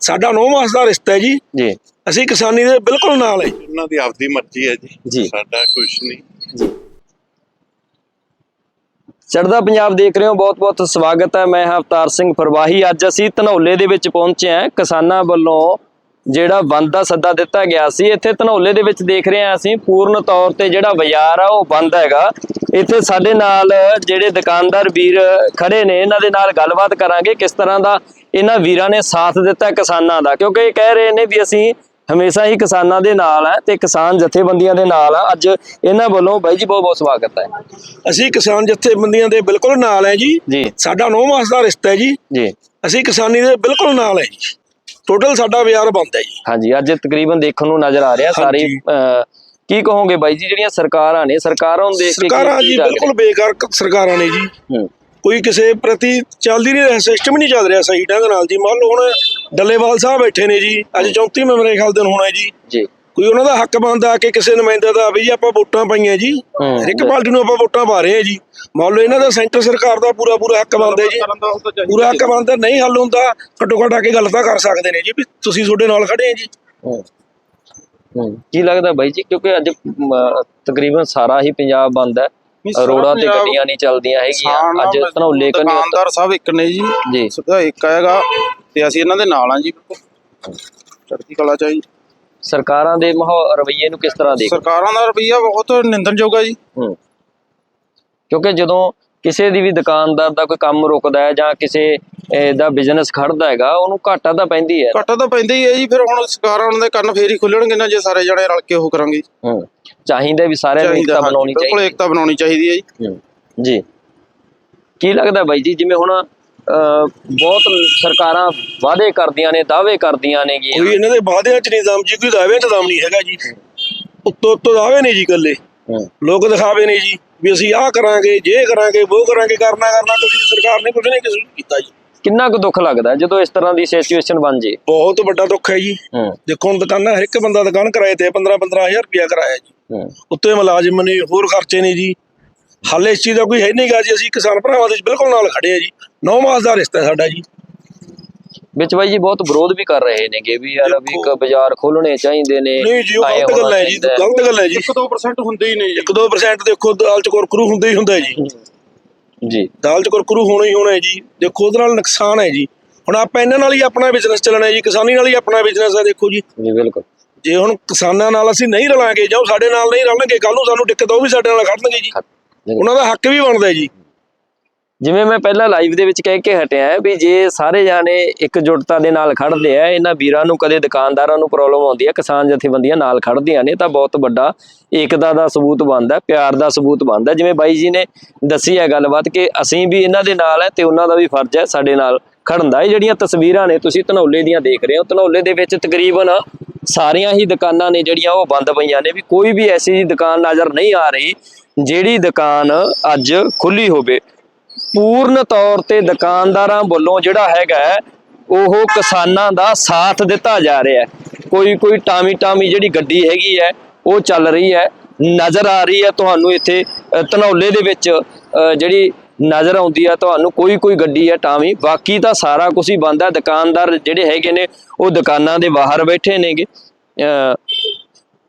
ਸਾਡਾ ਨੌ ਮਾਸ ਦਾ ਰਿਸ਼ਤਾ ਹੈ ਜੀ। ਜੀ। ਅਸੀਂ ਕਿਸਾਨੀ ਦੇ ਬਿਲਕੁਲ ਨਾਲ ਹੈ ਉਹਨਾਂ ਦੀ ਆਪਦੀ ਮਰਜ਼ੀ ਹੈ ਜੀ। ਜੀ। ਸਾਡਾ ਕੁਝ ਨਹੀਂ। ਜੀ। ਚੜਦਾ ਪੰਜਾਬ ਦੇਖ ਰਹੇ ਹੋ ਬਹੁਤ-ਬਹੁਤ ਸਵਾਗਤ ਹੈ। ਮੈਂ ਹਾਂ ਅਵਤਾਰ ਸਿੰਘ ਫਰਵਾਹੀ। ਅੱਜ ਅਸੀਂ ਧਨੌਲੇ ਦੇ ਵਿੱਚ ਪਹੁੰਚੇ ਹਾਂ। ਕਿਸਾਨਾਂ ਵੱਲੋਂ ਜਿਹੜਾ ਬੰਦ ਦਾ ਸੱਦਾ ਦਿੱਤਾ ਗਿਆ ਸੀ ਇੱਥੇ ਧਨੌਲੇ ਦੇ ਵਿੱਚ ਦੇਖ ਰਹੇ ਹਾਂ ਅਸੀਂ। ਪੂਰਨ ਤੌਰ ਤੇ ਜਿਹੜਾ ਬਾਜ਼ਾਰ ਆ ਉਹ ਬੰਦ ਹੈਗਾ। ਇੱਥੇ ਸਾਡੇ ਨਾਲ ਜਿਹੜੇ ਦੁਕਾਨਦਾਰ ਵੀਰ ਖੜੇ ਨੇ ਇਹਨਾਂ ਦੇ ਨਾਲ ਗੱਲਬਾਤ ਕਰਾਂਗੇ। ਕਿਸ ਤਰ੍ਹਾਂ ਦਾ ਇਹਨਾਂ ਵੀਰਾਂ ਨੇ ਸਾਥ ਦਿੱਤਾ ਕਿਸਾਨਾਂ ਦਾ ਕਿਉਂਕਿ ਇਹ ਕਹਿ ਰਹੇ ਨੇ ਵੀ ਅਸੀਂ ਹਮੇਸ਼ਾ ਹੀ ਕਿਸਾਨਾਂ ਦੇ ਨਾਲ ਹੈ ਤੇ ਕਿਸਾਨ ਜਥੇਬੰਦੀਆਂ ਦੇ ਨਾਲ ਆ ਅੱਜ ਇਹਨਾਂ ਵੱਲੋਂ ਬਾਈ ਜੀ ਬਹੁਤ ਬਹੁਤ ਸਵਾਗਤ ਹੈ। ਅਸੀਂ ਕਿਸਾਨ ਜਥੇਬੰਦੀਆਂ ਦੇ ਬਿਲਕੁਲ ਨਾਲ ਹੈ ਜੀ। ਸਾਡਾ ਨੌ ਮਾਸ ਦਾ ਰਿਸ਼ਤਾ ਹੈ ਜੀ। ਜੀ। ਅਸੀਂ ਕਿਸਾਨੀ ਦੇ ਬਿਲਕੁਲ ਨਾਲ ਹੈ ਜੀ। ਟੋਟਲ ਸਾਡਾ ਬਾਜ਼ਾਰ ਬੰਦ ਹੈ ਜੀ। ਹਾਂਜੀ ਅੱਜ ਤਕਰੀਬਨ ਦੇਖਣ ਨੂੰ ਨਜ਼ਰ ਆ ਰਿਹਾ ਸਾਰੀ ਕੀ ਕਹੋਗੇ ਬਾਈ ਜੀ ਜਿਹੜੀਆਂ ਸਰਕਾਰਾਂ ਨੇ ਸਰਕਾਰਾਂ ਨੂੰ ਦੇਖ ਕੇ ਸਰਕਾਰਾਂ ਜੀ? ਬਿਲਕੁਲ ਬੇਕਾਰ ਸਰਕਾਰਾਂ ਨੇ ਜੀ। ਹੂੰ, ਕੋਈ ਕਿਸੇ ਪ੍ਰਤੀ ਚੱਲਦੀ ਨਹੀਂ ਰਿਹਾ ਸਿਸਟਮ ਨਹੀਂ ਚੱਲ ਰਿਹਾ ਸਹੀ ਢੰਗ ਨਾਲ ਜੀ। ਮੰਨ ਲਓ ਹੁਣ ਡੱਲੇਵਾਲ ਸਾਹਿਬ ਬੈਠੇ ਨੇ ਜੀ ਅੱਜ 34 ਮੇਰੇ ਖਿਆਲ ਦਿਨ ਹੋਣਾ ਹੈ ਜੀ। ਜੀ। ਕੋਈ ਉਹਨਾਂ ਦਾ ਹੱਕ ਬਣਦਾ ਕਿ ਕਿਸੇ ਨੁਮਾਇੰਦੇ ਦਾ ਵੀ ਜੀ ਆਪਾਂ ਵੋਟਾਂ ਪਾਈਆਂ ਜੀ। ਇੱਕ ਪਾਰਟੀ ਨੂੰ ਆਪਾਂ ਵੋਟਾਂ ਪਾ ਰਹੇ ਹਾਂ ਜੀ। ਮੰਨ ਲਓ ਇਹਨਾਂ ਦਾ ਸੈਂਟਰ ਸਰਕਾਰ ਦਾ ਪੂਰਾ ਪੂਰਾ ਹੱਕ ਬਣਦਾ ਜੀ। ਪੂਰਾ ਹੱਕ ਬਣਦਾ ਨਹੀਂ ਹੱਲ ਹੁੰਦਾ ਘੱਟੋ ਘੱਟ ਆ ਕੇ ਗੱਲ ਤਾਂ ਕਰ ਸਕਦੇ ਨੇ ਜੀ ਵੀ ਤੁਸੀਂ ਤੁਹਾਡੇ ਨਾਲ ਖੜੇ ਆ ਜੀ। ਕੀ ਲੱਗਦਾ ਬਾਈ ਜੀ ਕਿਉਂਕਿ ਅੱਜ ਤਕਰੀਬਨ ਸਾਰਾ ਹੀ ਪੰਜਾਬ ਬੰਦ ਹੈ। ਰੋਡਾਂ ਤੇ ਗੱਡੀਆਂ ਨਹੀਂ ਚੱਲਦੀਆਂ ਹੈਗੀਆਂ। ਅੱਜ ਧਨੌਲੇ ਕੰਨੀ ਦੁਕਾਨਦਾਰ ਸਭ ਇੱਕ ਨੇ ਜੀ। ਜੀ। ਸਿੱਧਾ ਇੱਕ ਹੈਗਾ ਤੇ ਅਸੀਂ ਇਹਨਾਂ ਦੇ ਨਾਲ ਆ ਜੀ। ਚੜ੍ਹਦੀ ਕਲਾ ਚ ਆ ਜੀ। ਸਰਕਾਰਾਂ ਦੇ ਮਾਹੌਲ ਰਵੱਈਏ ਨੂੰ ਕਿਸ ਤਰ੍ਹਾਂ ਦੇਖ ਸਰਕਾਰਾਂ ਦਾ ਰਵੱਈਆ ਬਹੁਤ ਨਿੰਦਣਯੋਗ ਹੈ ਜੀ। ਕਿਉਂਕਿ ਜਦੋਂ ਕਿਸੇ ਦੀ ਵੀ ਦੁਕਾਨਦਾਰ ਦਾ ਕੋਈ ਕੰਮ ਰੁਕਦਾ ਹੈ ਜਾਂ ਕਿਸੇ ਦਾ ਬਿਜ਼ਨਸ ਖੜਦਾ ਹੈਗਾ ਉਹਨੂੰ ਘਾਟਾ ਤਾਂ ਪੈਂਦੀ ਹੈ। ਘਾਟਾ ਤਾਂ ਪੈਂਦਾ ਹੀ ਹੈ ਜੀ ਫਿਰ ਹੁਣ ਸਰਕਾਰਾਂ ਦੇ ਕੰਨ ਫੇਰ ਹੀ ਖੁੱਲਣਗੇ ਨਾ ਜੇ ਸਾਰੇ ਜਣੇ ਰਲ ਕੇ ਉਹ ਕਰਾਂਗੇ ਹੂੰ ਚਾਹੀਦਾ ਵੀ ਸਾਰਿਆਂ ਨੂੰ ਏਕਤਾ ਬਣਾਉਣੀ ਬਿਲਕੁਲ ਚਾਹੀਦੀ। ਏਕਤਾ ਬਣਾਉਣੀ ਚਾਹੀਦੀ ਹੈ ਜੀ। ਹੂੰ, ਜੀ। ਕੀ ਲੱਗਦਾ ਬਾਈ ਜੀ ਜਿਵੇਂ ਹੁਣ ਬਹੁਤ ਸਰਕਾਰਾਂ ਵਾਅਦੇ ਕਰਦੀਆਂ ਨੇ ਦਾਅਵੇ ਕਰਦੀਆਂ ਨੇ ਕਿ ਕੋਈ ਇਹਨਾਂ ਦੇ ਵਾਅਦਿਆਂ ਚ ਨਿਜ਼ਾਮ ਜੀ ਕੋਈ ਦਾਅਵੇ ਨਿਜ਼ਾਮ ਨਹੀਂ ਹੈਗਾ ਜੀ। ਉੱਤੋਂ ਉੱਤੋਂ ਦਾਅਵੇ ਨੇ ਜੀ ਇਕੱਲੇ। ਲੋਕ ਦਿਖਾਵੇ ਨੇ ਜੀ। ਵੀ ਅਸੀਂ ਆਹ ਕਰਾਂਗੇ ਜੇ ਕਰਾਂਗੇ ਉਹ ਕਰਾਂਗੇ ਕਰਨਾ ਕਰਨਾ ਤੁਸੀਂ ਸਰਕਾਰ ਨੇ ਕੁਝ ਨਹੀਂ ਕਿਸੇ ਨੂੰ ਕੀਤਾ ਜੀ। ਕਿੰਨਾ ਕੁ ਦੁੱਖ ਲੱਗਦਾ ਜਦੋਂ ਇਸ ਤਰ੍ਹਾਂ ਦੀ ਸਿਚੁਏਸ਼ਨ ਬਣ ਜੇ? ਬਹੁਤ ਵੱਡਾ ਦੁੱਖ ਹੈ ਜੀ। ਦੇਖੋ ਹੁਣ ਦੁਕਾਨਾਂ ਹਰ ਇੱਕ ਬੰਦਾ ਦੁਕਾਨ ਕਿਰਾਏ ਤੇ 15 15000 ਰੁਪਇਆ ਕਿਰਾਇਆ ਜੀ। ਉੱਤੇ ਮੁਲਾਜ਼ਮ ਨੇ ਹੋਰ ਖਰਚੇ ਨੇ ਜੀ। ਹਾਲੇ ਇਸ ਚੀਜ਼ ਦਾ ਕੋਈ ਹੈ ਨਹੀਂਗਾ ਜੀ ਅਸੀਂ ਕਿਸਾਨ ਭਰਾਵਾਂ ਦੇ ਬਿਲਕੁਲ ਨਾਲ ਖੜੇ ਆ ਜੀ। 9 ਮਾਸ ਦਾ ਰਿਸ਼ਤਾ ਸਾਡਾ ਜੀ। ਵਿੱਚ ਬਾਈ ਜੀ ਬਹੁਤ ਵਿਰੋਧ ਵੀ ਕਰ ਰਹੇ ਨੇਗੇ ਵੀ ਯਾਰ ਵੀ ਇੱਕ ਬਾਜ਼ਾਰ ਖੋਲਣੇ ਚਾਹੀਦੇ ਨੇ ਨਹੀਂ ਜੀ ਉਹ ਗਲਤ ਗੱਲ ਹੈ ਜੀ ਗਲਤ ਗੱਲ ਹੈ ਜੀ। 1-2% ਹੁੰਦੇ ਹੀ ਨਹੀਂ ਜੀ। 1-2% ਦੇਖੋ ਦਾਲ ਚ ਕੁਰਕਰੂ ਹੁੰਦਾ ਹੀ ਹੁੰਦਾ ਜੀ। ਜੀ। ਦਾਲ ਚ ਕੁਰਕਰੂ ਹੋਣਾ ਹੀ ਹੋਣਾ ਹੈ ਜੀ। ਦੇਖੋ ਉਹਦੇ ਨਾਲ ਨੁਕਸਾਨ ਹੈ ਜੀ। ਹੁਣ ਆਪਾਂ ਇਹਨਾਂ ਨਾਲ ਹੀ ਆਪਣਾ ਬਿਜ਼ਨਸ ਚੱਲਣਾ ਹੈ ਜੀ ਕਿਸਾਨੀ ਨਾਲ ਹੀ ਆਪਣਾ ਬਿਜ਼ਨਸ ਹੈ ਦੇਖੋ ਜੀ। ਜੀ ਬਿਲਕੁਲ। ਜੇ ਹੁਣ ਕਿਸਾਨਾਂ ਨਾਲ ਅਸੀਂ ਨਹੀਂ ਰਲਾਂਗੇ ਜਾਂ ਸਾਡੇ ਨਾਲ ਨਹੀਂ ਰਲਣਗੇ ਕੱਲ ਨੂੰ ਸਾਨੂੰ ਦਿੱਕਤ ਉਹ ਵੀ ਸਾਡੇ ਨਾਲ ਖੜਨਗੇ ਜੀ। ਉਹਨਾਂ ਦਾ ਹੱਕ ਵੀ ਬਣਦਾ ਹੈ ਜੀ। ਜਿਵੇਂ ਮੈਂ ਪਹਿਲਾਂ ਲਾਈਵ ਦੇ ਵਿੱਚ ਕਹਿ ਕੇ ਹਟਿਆ ਵੀ ਜੇ ਸਾਰੇ ਜਾਣੇ ਇਕਜੁੱਟਤਾ ਦੇ ਨਾਲ ਖੜਦੇ ਆ, ਇਹਨਾਂ ਵੀਰਾਂ ਨੂੰ ਕਦੇ ਦੁਕਾਨਦਾਰਾਂ ਨੂੰ ਪ੍ਰੋਬਲਮ ਆਉਂਦੀ ਹੈ ਕਿਸਾਨ ਜਥੇਬੰਦੀਆਂ ਨਾਲ ਖੜਦੀਆਂ ਨੇ, ਤਾਂ ਬਹੁਤ ਵੱਡਾ ਏਕਤਾ ਦਾ ਸਬੂਤ ਬਣਦਾ ਪਿਆਰ ਦਾ ਸਬੂਤ ਬਣਦਾ ਜਿਵੇਂ ਬਾਈ ਜੀ ਨੇ ਦੱਸੀ ਹੈ ਗੱਲਬਾਤ ਕਿ ਅਸੀਂ ਵੀ ਇਹਨਾਂ ਦੇ ਨਾਲ ਹੈ ਤੇ ਉਹਨਾਂ ਦਾ ਵੀ ਫਰਜ਼ ਹੈ ਸਾਡੇ ਨਾਲ ਖੜਨ ਦਾ। ਇਹ ਜਿਹੜੀਆਂ ਤਸਵੀਰਾਂ ਨੇ, ਤੁਸੀਂ ਧਨੌਲੇ ਦੀਆਂ ਦੇਖ ਰਹੇ ਹੋ। ਧਨੌਲੇ ਦੇ ਵਿੱਚ ਤਕਰੀਬਨ ਸਾਰੀਆਂ ਹੀ ਦੁਕਾਨਾਂ ਨੇ ਜਿਹੜੀਆਂ ਉਹ ਬੰਦ ਪਈਆਂ ਨੇ ਵੀ ਕੋਈ ਵੀ ਐਸੀ ਦੁਕਾਨ ਨਜ਼ਰ ਨਹੀਂ ਆ ਰਹੀ ਜਿਹੜੀ ਦੁਕਾਨ ਅੱਜ ਖੁੱਲੀ ਹੋਵੇ। ਪੂਰਨ ਤੌਰ ਤੇ ਦੁਕਾਨਦਾਰਾਂ ਵੱਲੋਂ ਜਿਹੜਾ ਹੈਗਾ ਉਹ ਕਿਸਾਨਾਂ ਦਾ ਸਾਥ ਦਿੱਤਾ ਜਾ ਰਿਹਾ ਕੋਈ ਕੋਈ ਟਾਮੀ ਟਾਮੀ ਜਿਹੜੀ ਗੱਡੀ ਹੈਗੀ ਹੈ ਉਹ ਚੱਲ ਰਹੀ ਹੈ ਨਜ਼ਰ ਆ ਰਹੀ ਹੈ ਤੁਹਾਨੂੰ ਇੱਥੇ ਧਨੌਲੇ ਦੇ ਵਿੱਚ ਜਿਹੜੀ ਨਜ਼ਰ ਆਉਂਦੀ ਹੈ ਤੁਹਾਨੂੰ ਕੋਈ ਕੋਈ ਗੱਡੀ ਹੈ ਟਾਮੀ ਬਾਕੀ ਤਾਂ ਸਾਰਾ ਕੁਝ ਹੀ ਬੰਦ ਹੈ। ਦੁਕਾਨਦਾਰ ਜਿਹੜੇ ਹੈਗੇ ਨੇ ਉਹ ਦੁਕਾਨਾਂ ਦੇ ਬਾਹਰ ਬੈਠੇ ਨੇਗੇ। ਅ,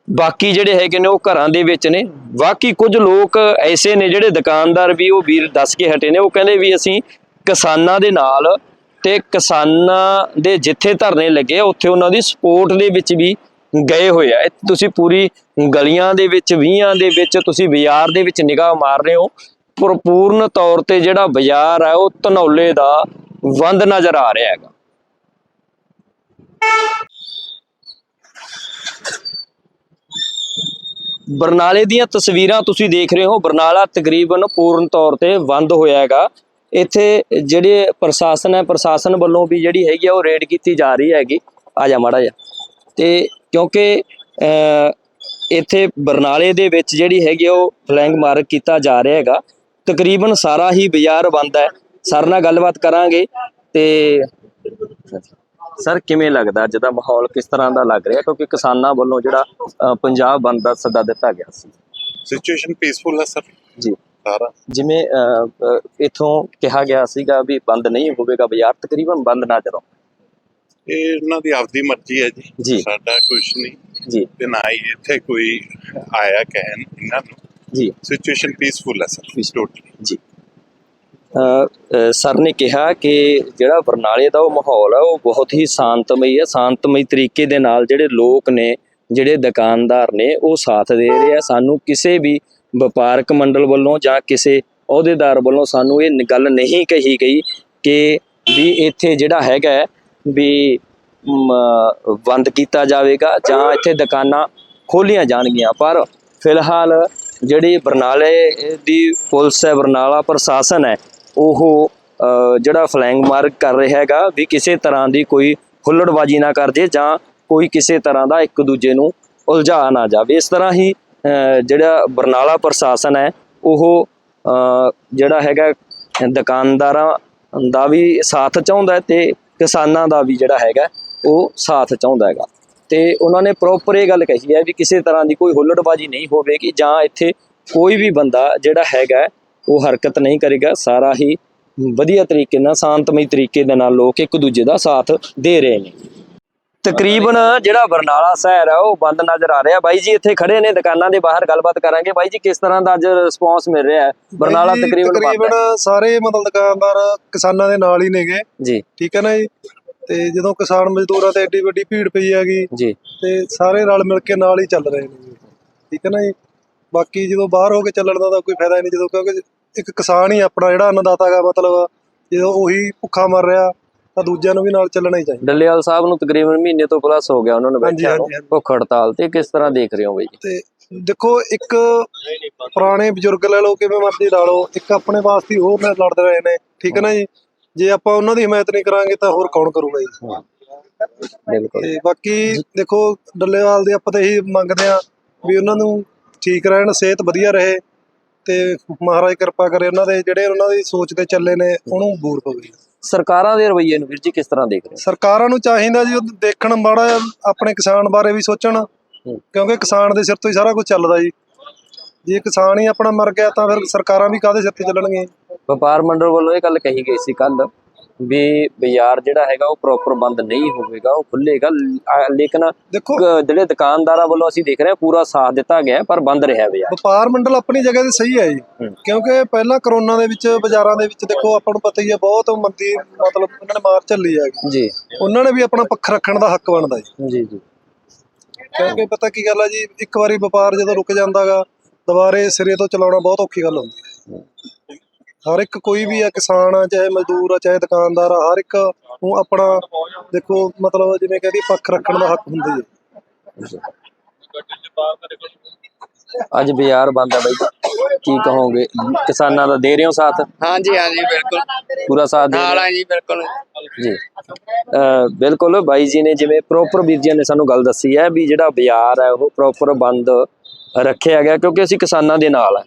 ਬਾਕੀ ਜਿਹੜੇ ਹੈਗੇ ਨੇ ਉਹ ਘਰਾਂ ਦੇ ਵਿੱਚ ਨੇ। ਬਾਕੀ ਕੁਝ ਲੋਕ ਐਸੇ ਨੇ ਜਿਹੜੇ ਦੁਕਾਨਦਾਰ ਵੀ ਉਹ ਵੀਰ ਦੱਸ ਕੇ ਹਟੇ ਨੇ। ਉਹ ਕਹਿੰਦੇ ਵੀ ਅਸੀਂ ਕਿਸਾਨਾਂ ਦੇ ਨਾਲ ਤੇ ਕਿਸਾਨਾਂ ਦੇ ਜਿੱਥੇ ਧਰਨੇ ਲੱਗੇ ਆ, ਉੱਥੇ ਉਹਨਾਂ ਦੀ ਸਪੋਰਟ ਦੇ ਵਿੱਚ ਵੀ ਗਏ ਹੋਏ ਆ। ਤੁਸੀਂ ਪੂਰੀ ਗਲੀਆਂ ਦੇ ਵਿੱਚ ਵੀਹਾਂ ਦੇ ਵਿੱਚ ਤੁਸੀਂ ਬਾਜ਼ਾਰ ਦੇ ਵਿੱਚ ਨਿਗਾਹ ਮਾਰ ਰਹੇ ਹੋ। ਪਰ ਪੂਰਨ ਤੌਰ ਤੇ ਜਿਹੜਾ ਬਾਜ਼ਾਰ ਆ ਉਹ ਧਨੌਲੇ ਦਾ ਬੰਦ ਨਜ਼ਰ ਆ ਰਿਹਾ ਹੈਗਾ। ਬਰਨਾਲੇ ਦੀਆਂ ਤਸਵੀਰਾਂ ਤੁਸੀਂ ਦੇਖ ਰਹੇ ਹੋ। ਬਰਨਾਲਾ ਤਕਰੀਬਨ ਪੂਰਨ ਤੌਰ ਤੇ ਬੰਦ ਹੋਇਆ ਹੈਗਾ। ਇੱਥੇ ਜਿਹੜੇ ਪ੍ਰਸ਼ਾਸਨ ਹੈ ਪ੍ਰਸ਼ਾਸਨ ਵੱਲੋਂ ਵੀ ਜਿਹੜੀ ਹੈਗੀ ਆ ਉਹ ਰੇਡ ਕੀਤੀ ਜਾ ਰਹੀ ਹੈਗੀ। ਆ ਜਾ ਮਾੜਾ ਜਾ ਤੇ ਕਿਉਂਕਿ ਅਹ, ਇੱਥੇ ਬਰਨਾਲੇ ਦੇ ਵਿੱਚ ਜਿਹੜੀ ਹੈਗੀ ਆ ਉਹ ਫਲੈਂਗ ਮਾਰਕ ਕੀਤਾ ਜਾ ਰਿਹਾ ਹੈਗਾ। ਤਕਰੀਬਨ ਸਾਰਾ ਹੀ ਬਾਜ਼ਾਰ ਬੰਦ ਹੈ। ਸਰ ਨਾਲ ਗੱਲਬਾਤ ਕਰਾਂਗੇ ਤੇ ਸਰ ਕਿਵੇਂ ਲੱਗਦਾ ਅੱਜ ਦਾ ਮਾਹੌਲ? ਕਿਸ ਤਰ੍ਹਾਂ ਦਾ ਲੱਗ ਰਿਹਾ? ਕਿਉਂਕਿ ਕਿਸਾਨਾਂ ਵੱਲੋਂ ਜਿਹੜਾ ਪੰਜਾਬ ਬੰਦ ਦਾ ਸੱਦਾ ਦਿੱਤਾ ਗਿਆ ਸੀ। ਸਿਚੁਏਸ਼ਨ ਪੀਸਫੁਲ ਹੈ ਸਰ। ਜੀ। ਸਾਰਾ। ਜਿਵੇਂ ਇੱਥੋਂ ਕਿਹਾ ਗਿਆ ਸੀਗਾ ਵੀ ਬੰਦ ਨਹੀਂ ਹੋਵੇਗਾ ਬਾਜ਼ਾਰ ਤਕਰੀਬਨ ਬੰਦ ਨਜ਼ਰ ਆਉਂਦਾ। ਇਹ ਇਹਨਾਂ ਦੀ ਆਪਦੀ ਮਰਜ਼ੀ ਹੈ ਜੀ। ਸਾਡਾ ਕੁਝ ਨਹੀਂ। ਜੀ। ਤੇ ਨਾ ਹੀ ਇੱਥੇ ਕੋਈ ਆਇਆ ਕਹਿਣ ਇਹਨਾਂ ਨੂੰ। ਜੀ। ਸਿਚੁਏਸ਼ਨ ਪੀਸਫੁਲ ਹੈ ਸਰ ਟੋਟਲੀ ਜੀ। ਸਰ ਨੇ ਕਿਹਾ ਕਿ ਜਿਹੜਾ ਬਰਨਾਲੇ ਦਾ ਉਹ ਮਾਹੌਲ ਹੈ ਉਹ ਬਹੁਤ ਹੀ ਸ਼ਾਂਤਮਈ ਹੈ ਸ਼ਾਂਤਮਈ ਤਰੀਕੇ ਦੇ ਨਾਲ ਜਿਹੜੇ ਲੋਕ ਨੇ, ਜਿਹੜੇ ਦੁਕਾਨਦਾਰ ਨੇ, ਉਹ ਸਾਥ ਦੇ ਰਹੇ ਆ। ਸਾਨੂੰ ਕਿਸੇ ਵੀ ਵਪਾਰਕ ਮੰਡਲ ਵੱਲੋਂ ਜਾਂ ਕਿਸੇ ਅਹੁਦੇਦਾਰ ਵੱਲੋਂ ਸਾਨੂੰ ਇਹ ਗੱਲ ਨਹੀਂ ਕਹੀ ਗਈ ਕਿ ਵੀ ਇੱਥੇ ਜਿਹੜਾ ਹੈਗਾ ਵੀ ਬੰਦ ਕੀਤਾ ਜਾਵੇਗਾ ਜਾਂ ਇੱਥੇ ਦੁਕਾਨਾਂ ਖੋਲੀਆਂ ਜਾਣਗੀਆਂ। ਪਰ ਫਿਲਹਾਲ ਜਿਹੜੀ ਬਰਨਾਲੇ ਦੀ ਪੁਲਿਸ ਹੈ ਬਰਨਾਲਾ ਪ੍ਰਸ਼ਾਸਨ ਹੈ ਉਹ ਜਿਹੜਾ ਫਲੈਂਗ ਮਾਰਕ ਕਰ ਰਿਹਾ ਹੈਗਾ ਵੀ ਕਿਸੇ ਤਰ੍ਹਾਂ ਦੀ ਕੋਈ ਹੁੱਲੜਬਾਜੀ ਨਾ ਕਰ ਜੇ ਜਾਂ ਕੋਈ ਕਿਸੇ ਤਰ੍ਹਾਂ ਦਾ ਇੱਕ ਦੂਜੇ ਨੂੰ ਉਲਝਾ ਨਾ ਜਾਵੇ। ਇਸ ਤਰ੍ਹਾਂ ਹੀ ਜਿਹੜਾ ਬਰਨਾਲਾ ਪ੍ਰਸ਼ਾਸਨ ਹੈ, ਉਹ ਜਿਹੜਾ ਹੈਗਾ ਦੁਕਾਨਦਾਰਾਂ ਦਾ ਵੀ ਸਾਥ ਚਾਹੁੰਦਾ ਹੈ ਤੇ ਕਿਸਾਨਾਂ ਦਾ ਵੀ ਜਿਹੜਾ ਹੈਗਾ, ਉਹ ਸਾਥ ਚਾਹੁੰਦਾ ਹੈਗਾ। ਤੇ ਉਹਨਾਂ ਨੇ ਪ੍ਰੋਪਰ ਇਹ ਗੱਲ ਕਹੀ ਹੈ ਵੀ ਕਿਸੇ ਤਰ੍ਹਾਂ ਦੀ ਕੋਈ ਹੁੱਲੜਬਾਜੀ ਨਹੀਂ ਹੋਵੇਗੀ ਜਾਂ ਇੱਥੇ ਕੋਈ ਵੀ ਬੰਦਾ ਜਿਹੜਾ ਹੈਗਾ ਉਹ ਹਰਕਤ ਨਹੀਂ ਕਰੇਗਾ ਸਾਰਾ ਹੀ ਵਧੀਆ ਤਰੀਕੇ ਨਾਲ ਸ਼ਾਂਤਮਈ ਤਰੀਕੇ ਦੇ ਨਾਲ ਲੋਕ ਇੱਕ ਦੂਜੇ ਦਾ ਸਾਥ ਦੇ ਰਹੇ ਨੇ। ਤਕਰੀਬਨ ਜਿਹੜਾ ਬਰਨਾਲਾ ਸ਼ਹਿਰ ਹੈ ਉਹ ਬੰਦ ਨਜ਼ਰ ਆ ਰਿਹਾ। ਬਾਈ ਜੀ ਇੱਥੇ ਖੜੇ ਨੇ ਦੁਕਾਨਾਂ ਦੇ ਬਾਹਰ ਗੱਲਬਾਤ ਕਰਾਂਗੇ। ਬਾਈ ਜੀ ਕਿਸ ਤਰ੍ਹਾਂ ਦਾ ਅੱਜ ਰਿਸਪੌਂਸ ਮਿਲ ਰਿਹਾ ਹੈ? ਬਰਨਾਲਾ ਤਕਰੀਬਨ ਤਕਰੀਬਨ ਸਾਰੇ ਮਤਲਬ ਦੁਕਾਨਦਾਰ ਕਿਸਾਨਾਂ ਦੇ ਨਾਲ ਹੀ ਨੇਗੇ। ਜੀ। ਠੀਕ ਹੈ ਨਾ ਜੀ? ਤੇ ਜਦੋਂ ਕਿਸਾਨ ਮਜ਼ਦੂਰਾਂ ਤੇ ਏਡੀ ਵੱਡੀ ਭੀੜ ਪਈ ਹੈਗੀ ਜੀ। ਤੇ ਸਾਰੇ ਰਲ ਮਿਲ ਕੇ ਨਾਲ ਹੀ ਚੱਲ ਰਹੇ ਨੇ ਠੀਕ ਹੈ ਨਾ ਜੀ? ਬਾਕੀ ਜਦੋਂ ਬਾਹਰ ਹੋ ਕੇ ਚੱਲਣ ਦਾ ਤਾਂ ਕੋਈ ਫਾਇਦਾ ਨਹੀਂ ਜਦੋਂ ਕਿਉਂਕਿ ਇੱਕ ਕਿਸਾਨ ਹੀ ਆਪਣਾ ਜਿਹੜਾ ਅੰਨਦਾਤਾ ਹੈਗਾ ਮਤਲਬ ਜਦੋਂ ਉਹੀ ਭੁੱਖਾ ਮਰ ਰਿਹਾ ਤਾਂ ਦੂਜਿਆਂ ਨੂੰ ਵੀ ਨਾਲ ਚੱਲਣਾ ਹੀ ਚਾਹੀਦਾ। ਡੱਲੇਵਾਲ ਸਾਹਿਬ ਨੂੰ ਤਕਰੀਬਨ ਮਹੀਨੇ ਤੋਂ ਪਲੱਸ ਹੋ ਗਿਆ ਉਹਨਾਂ ਨੂੰ ਬੈਠਿਆਂ। ਭੁੱਖ ਹੜਤਾਲ ਤੇ ਕਿਸ ਤਰ੍ਹਾਂ ਦੇਖ ਰਹੇ ਹੋ ਬਾਈ ਤੇ ਦੇਖੋ ਇੱਕ ਪੁਰਾਣੇ ਬਜ਼ੁਰਗ ਲੈ ਲਓ ਕਿਵੇਂ ਮਰਜ਼ੀ ਲਾ ਲਓ ਇੱਕ ਆਪਣੇ ਵਾਸਤੇ ਹੀ ਉਹ ਮੈਂ ਲੜਦੇ ਰਹੇ ਨੇ ਠੀਕ ਹੈ ਨਾ ਜੀ? ਜੇ ਆਪਾਂ ਉਹਨਾਂ ਦੀ ਹਮਾਇਤ ਨਹੀਂ ਕਰਾਂਗੇ ਤਾਂ ਹੋਰ ਕੌਣ ਕਰੂਗਾ ਜੀ? ਬਿਲਕੁਲ। ਤੇ ਬਾਕੀ ਦੇਖੋ ਡੱਲੇਵਾਲ ਦੇ ਆਪਾਂ ਤਾਂ ਇਹੀ ਮੰਗਦੇ ਆ ਵੀ ਉਹਨਾਂ ਨੂੰ ਠੀਕ ਰਹਿਣ ਸਿਹਤ ਵਧੀਆ ਰਹੇ ਤੇ ਮਹਾਰਾਜ ਕਿਰਪਾ ਕਰੇ ਉਹਨਾਂ ਦੇ ਜਿਹੜੇ ਉਹਨਾਂ ਦੀ ਸੋਚ ਤੇ ਚੱਲੇ ਨੇ ਉਹਨੂੰ ਬੂਰ ਪਵੇ। ਸਰਕਾਰਾਂ ਦੇ ਰਵੱਈਏ ਨੂੰ ਵੀਰ ਜੀ ਕਿਸ ਤਰ੍ਹਾਂ ਦੇਖ ਰਹੇ ਸਰਕਾਰਾਂ ਨੂੰ ਚਾਹੀਦਾ ਜੀ ਉਹ ਦੇਖਣ ਮਾੜਾ ਜਿਹਾ ਆਪਣੇ ਕਿਸਾਨ ਬਾਰੇ ਵੀ ਸੋਚਣ ਕਿਉਂਕਿ ਕਿਸਾਨ ਦੇ ਸਿਰ ਤੋਂ ਹੀ ਸਾਰਾ ਕੁਝ ਚੱਲਦਾ ਜੀ। ਜੇ ਕਿਸਾਨ ਹੀ ਆਪਣਾ ਮਰ ਗਿਆ ਤਾਂ ਫਿਰ ਸਰਕਾਰਾਂ ਵੀ ਕਾਹਦੇ ਸਿਰ ਤੇ ਚੱਲਣਗੀਆਂ? ਹੋ ਵਪਾਰ ਮੰਡਲ ਵੱਲੋਂ ਇਹ ਗੱਲ ਕਹੀ ਗਈ ਸੀ ਕੱਲ ਵੀ ਬਾਜ਼ਾਰ ਜਿਹੜਾ ਹੈਗਾ ਉਹ ਪ੍ਰੋਪਰ ਬੰਦ ਨਹੀਂ ਹੋਵੇਗਾ ਉਹ ਖੁੱਲੇਗਾ ਲੇਕਿਨ ਜਿਹੜੇ ਦੁਕਾਨਦਾਰਾਂ ਵੱਲੋਂ ਅਸੀਂ ਦੇਖ ਰਹੇ ਹਾਂ ਪੂਰਾ ਸਾਥ ਦਿੱਤਾ ਗਿਆ ਪਰ ਬੰਦ ਰਿਹਾ ਬਾਜ਼ਾਰ ਵਪਾਰ ਮੰਡਲ ਆਪਣੀ ਜਗ੍ਹਾ ਤੇ ਸਹੀ ਹੈ ਜੀ। ਕਿਉਂਕਿ ਪਹਿਲਾਂ ਕਰੋਨਾ ਦੇ ਵਿੱਚ ਬਾਜ਼ਾਰਾਂ ਦੇ ਵਿੱਚ ਦੇਖੋ ਆਪਾਂ ਨੂੰ ਪਤਾ ਹੀ ਹੈ ਬਹੁਤ ਮੰਦੀ ਮਤਲਬ ਉਹਨਾਂ ਨੇ ਮਾਰ ਝੱਲੀ ਹੈ ਜੀ। ਉਹਨਾਂ ਨੇ ਵੀ ਆਪਣਾ ਪੱਖ ਰੱਖਣ ਦਾ ਹੱਕ ਬਣਦਾ ਜੀ। ਜੀ ਜੀ। ਕਿਉਂਕਿ ਪਤਾ ਕੀ ਗੱਲ ਹੈ ਜੀ ਇੱਕ ਵਾਰੀ ਵਪਾਰ ਜਦੋਂ ਰੁਕ ਜਾਂਦਾਗਾ ਦੁਬਾਰੇ ਸਿਰੇ ਤੋਂ ਚਲਾਉਣਾ ਬਹੁਤ ਔਖੀ ਗੱਲ ਹੁੰਦੀ ਹੈ। ਹਰ ਇੱਕ ਕੋਈ ਵੀ ਹੈ ਕਿਸਾਨ ਆ ਚਾਹੇ ਮਜ਼ਦੂਰ ਆ ਚਾਹੇ ਦੁਕਾਨਦਾਰ ਆ ਹਰ ਇੱਕ ਨੂੰ ਆਪਣਾ ਦੇਖੋ ਮਤਲਬ ਜਿਵੇਂ ਕਹਿੰਦੀ ਪੱਖ ਰੱਖਣ ਦਾ ਹੱਕ ਹੁੰਦਾ ਜੀ ਅੱਜ ਬਾਜ਼ਾਰ ਬੰਦ ਹੈ ਬਾਈ ਕੀ ਕਹੋਗੇ? ਕਿਸਾਨਾਂ ਦਾ ਦੇ ਰਹੇ ਹੋ ਸਾਥ? ਹਾਂਜੀ ਹਾਂਜੀ ਬਿਲਕੁਲ। ਪੂਰਾ ਸਾਥ ਦੇ ਹੋ? ਨਾਲ ਆ ਜੀ ਬਿਲਕੁਲ। ਜੀ। ਅ, ਬਿਲਕੁਲ ਬਾਈ ਜੀ ਨੇ ਜਿਵੇਂ ਪ੍ਰੋਪਰ ਵੀਰ ਜੀ ਨੇ ਸਾਨੂੰ ਗੱਲ ਦੱਸੀ ਹੈ ਵੀ ਜਿਹੜਾ ਬਾਜ਼ਾਰ ਹੈ ਉਹ ਪ੍ਰੋਪਰ ਬੰਦ ਰੱਖਿਆ ਗਿਆ ਕਿਉਂਕਿ ਅਸੀਂ ਕਿਸਾਨਾਂ ਦੇ ਨਾਲ ਹੈ।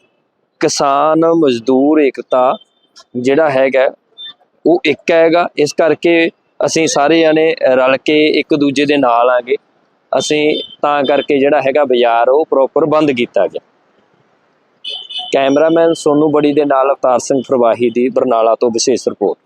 ਕਿਸਾਨ ਮਜ਼ਦੂਰ ਏਕਤਾ ਜਿਹੜਾ ਹੈਗਾ, ਉਹ ਇੱਕ ਹੈਗਾ। ਇਸ ਕਰਕੇ ਅਸੀਂ ਸਾਰੇ ਜਣੇ ਰਲ ਕੇ ਇੱਕ ਦੂਜੇ ਦੇ ਨਾਲ ਆਂਗੇ। ਅਸੀਂ ਤਾਂ ਕਰਕੇ ਜਿਹੜਾ ਹੈਗਾ ਬਾਜ਼ਾਰ, ਉਹ ਪ੍ਰੋਪਰ ਬੰਦ ਕੀਤਾ ਗਿਆ। ਕੈਮਰਾਮੈਨ ਸੋਨੂ ਬੜੀ ਦੇ ਨਾਲ ਅਵਤਾਰ ਸਿੰਘ ਫਰਵਾਹੀ ਦੀ ਬਰਨਾਲਾ ਤੋਂ ਵਿਸ਼ੇਸ਼ ਰਿਪੋਰਟ।